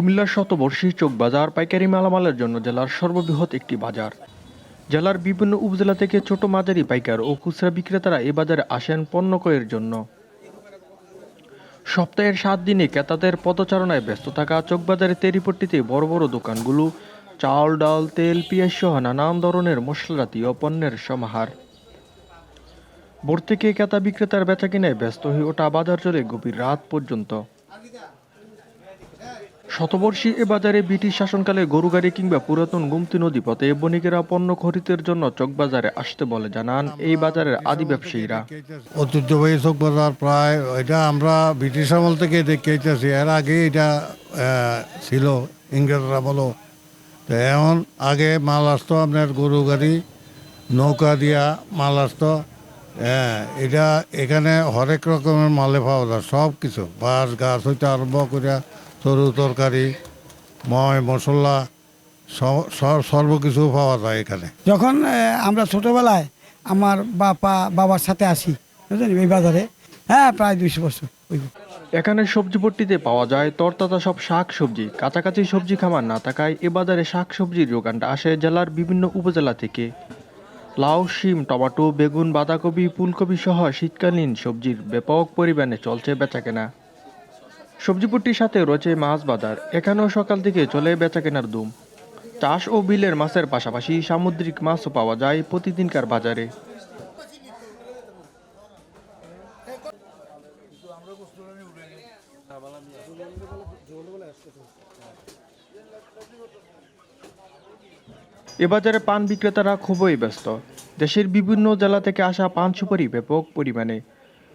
কুমিল্লার শতবর্ষী চোখ বাজার পাইকারি মালামালের জন্য জেলার সর্ববৃহৎ একটি বাজার। জেলার বিভিন্ন উপজেলা থেকে ছোট মাঝারি পাইকার ও খুচরা বিক্রেতারা এ বাজারে আসেন পণ্য ক্রয়ের জন্য। সপ্তাহের সাত দিনে ক্রেতাদের পদচারণায় ব্যস্ত থাকা চকবাজারের তেরিপট্টিতে বড় বড় দোকানগুলো, চাল, ডাল, তেল, পেঁয়াজ সহ নানান ধরনের মশলাজাতীয় পণ্যের সমাহার। ভোর থেকে ক্রেতা বিক্রেতার বেচা কিনায় ব্যস্ত হয়ে ওঠা বাজার চলে গভীর রাত পর্যন্ত। শতবর্ষী এ বাজারে ব্রিটিশ শাসনকালে গরুগাড়ি কিংবা পুরাতন গুমতি নদী পথে বণিকেরা পণ্য খরিদের জন্য চকবাজারে আসতে বলে জানান এই বাজারের আদি ব্যবসায়ীরা। ঐতিহ্যবাহী চোখ বাজার প্রায়, এটা আমরা ব্রিটিশ আমল থেকে দেখেছি এর আগে এটা ছিল, ইংরেজরা বলো। তো এখন আগে মাল আসতো আপনার গরু, গাড়ি, নৌকা দিয়া মাল আসতো। হ্যাঁ এটা এখানে হরেক রকমের মালে পাওয়া যায় সব কিছু বাঁশ, গাছ হইতে আরম্ভ করে তরু তরকারি ময় মশলা সব- সব সর্বকিছু পাওয়া যায় এখানে। যখন আমরা ছোটবেলায় আমার বাপা বাবার সাথে আসি বুঝলেন এই বাজারে হ্যাঁ প্রায় দুইশো বছর এখানে সবজি পট্টিতে পাওয়া যায় তরতাজা সব শাক সবজি কাছাকাছি সবজি খামার না থাকায় এ বাজারে শাক সবজির যোগানটা আসে জেলার বিভিন্ন উপজেলা থেকে। লাউ শিম টমেটো বেগুন বাঁধাকপি ফুলকপি সহ শীতকালীন সবজির ব্যাপক পরিমাণে চলছে বেচাকেনা। সবজিপট্টির সাথে রয়েছে মাছ বাজার। এখানেও সকাল থেকে চলে বেচাকেনার দুম। চাষ ও বিলের মাছের পাশাপাশি সামুদ্রিক মাছও পাওয়া যায় প্রতিদিনকার বাজারে। এ বাজারে পান বিক্রেতারা খুবই ব্যস্ত। দেশের বিভিন্ন জেলা থেকে আসা পান সুপারি ব্যাপক পরিমাণে।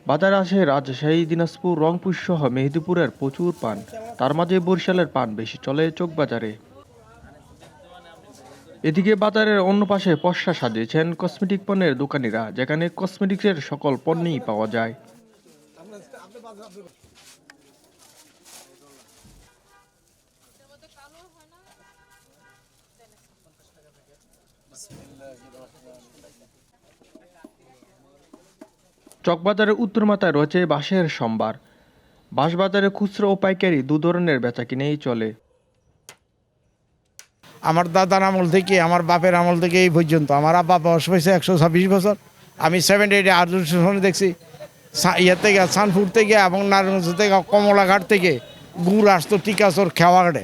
বাজারে আসে রাজশাহী, দিনাজপুর, রংপুর সহ মেহেদিপুরের প্রচুর পান। তার মাঝে বরিশালের পান বেশি চলে চোখ বাজারে। এদিকে বাজারের অন্য পাশে পশা সাজিয়েছেন কসমেটিক পণ্যের দোকানিরা, যেখানে কসমেটিক্সের সকল পণ্যই পাওয়া যায়। চকবাজারের উত্তর মাথায় রয়েছে বাঁশের সম্ভার। বাঁশবাজারে খুচরো ও পাইকারি দু ধরনের বেচা কিনেই চলে। আমার দাদার আমল থেকে, আমার বাপের আমল থেকে এই পর্যন্ত। আমার আব্বা বয়স হয়েছে একশো ছাব্বিশ বছর। আমি সেভেন্টি এইটে আর্জনে দেখছি। ইয়ে থেকে, সানপুর থেকে এবং নারায়ণগঞ্জ থেকে, কমলাঘাট থেকে গুড় আসতো টিকাচর খেওয়াঘাটে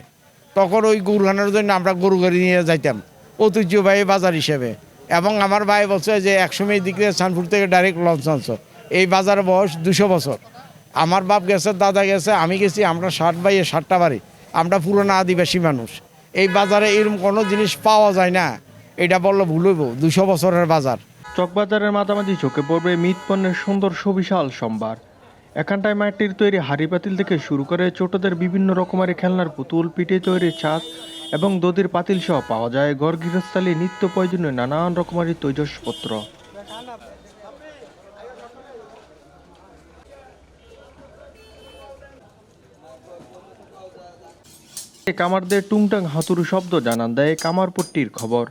তখন ওই গুড় খানোর জন্য আমরা গরু গাড়ি নিয়ে যাইতাম, ঐতিহ্যবাহী বাজার হিসেবে। এবং আমার ভাই বলছে যে, একসময় দিক দিয়ে সানপুর থেকে ডাইরেক্ট লঞ্চ আনছো। এই বাজার বয়স দুশো বছর। আমার বাপ গেছে, দাদা গেছে, আমি গেছি, আমরা ষাট বাইয়ে ষাটটা বাড়ি। আমরা পুরোনো আদিবাসী মানুষ। এই বাজারে এরকম কোনো জিনিস পাওয়া যায় না। এটা বললে ভুল হইব, দুশো বছরের বাজার। চকবাজারের মাঝামাঝি চোখে পড়বে মৃৎপণ্যের সুন্দর সুবিশাল সম্ভার। এখানটায় মাটির তৈরি হাড়ি পাতিল থেকে শুরু করে ছোটদের বিভিন্ন রকমের খেলনার পুতুল, পিঠে তৈরি ছাদ এবং দধির পাতিল সহ পাওয়া যায়। ঘর গৃহস্থালী, নিত্য প্রয়োজনীয় নানান রকমের তৈজসপত্র। কামারদের টুংটাং হাতুড়ু শব্দ জানান দেয় কামারপট্টির খবর।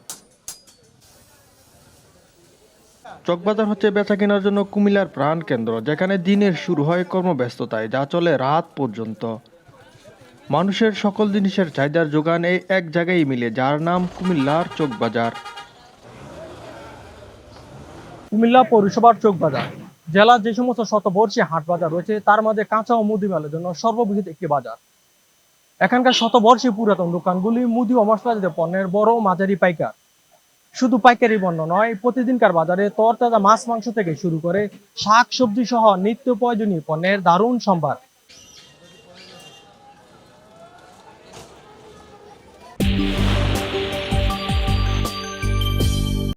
চকবাজার হচ্ছে বেচা কেনার জন্য কুমিল্লার প্রাণ কেন্দ্র, যেখানে দিনের শুরু হয় কর্মব্যস্ততায়, যা চলে রাত পর্যন্ত। মানুষের সকল জিনিসের চাহিদার যোগান এই এক জায়গায় মিলে, যার নাম কুমিল্লার চকবাজার। কুমিল্লা পৌরসভার চোখ বাজার জেলার যে সমস্ত শতবর্ষী হাট বাজার রয়েছে, তার মাঝে কাঁচা ও মুদি মেলার জন্য সর্ববৃহৎ একটি বাজার। এখানকার শতবর্ষী পুরাতন দোকানগুলি মুদি ও মশলাজাতীয় পণ্যের বড় মাঝারি পাইকার। শুধু পাইকারি পণ্য নয়, প্রতিদিনকার বাজারে তরতাজা মাছ মাংস থেকে শুরু করে শাক সবজি সহ নিত্য প্রয়োজনীয় পণ্যের দারুণ সম্ভার।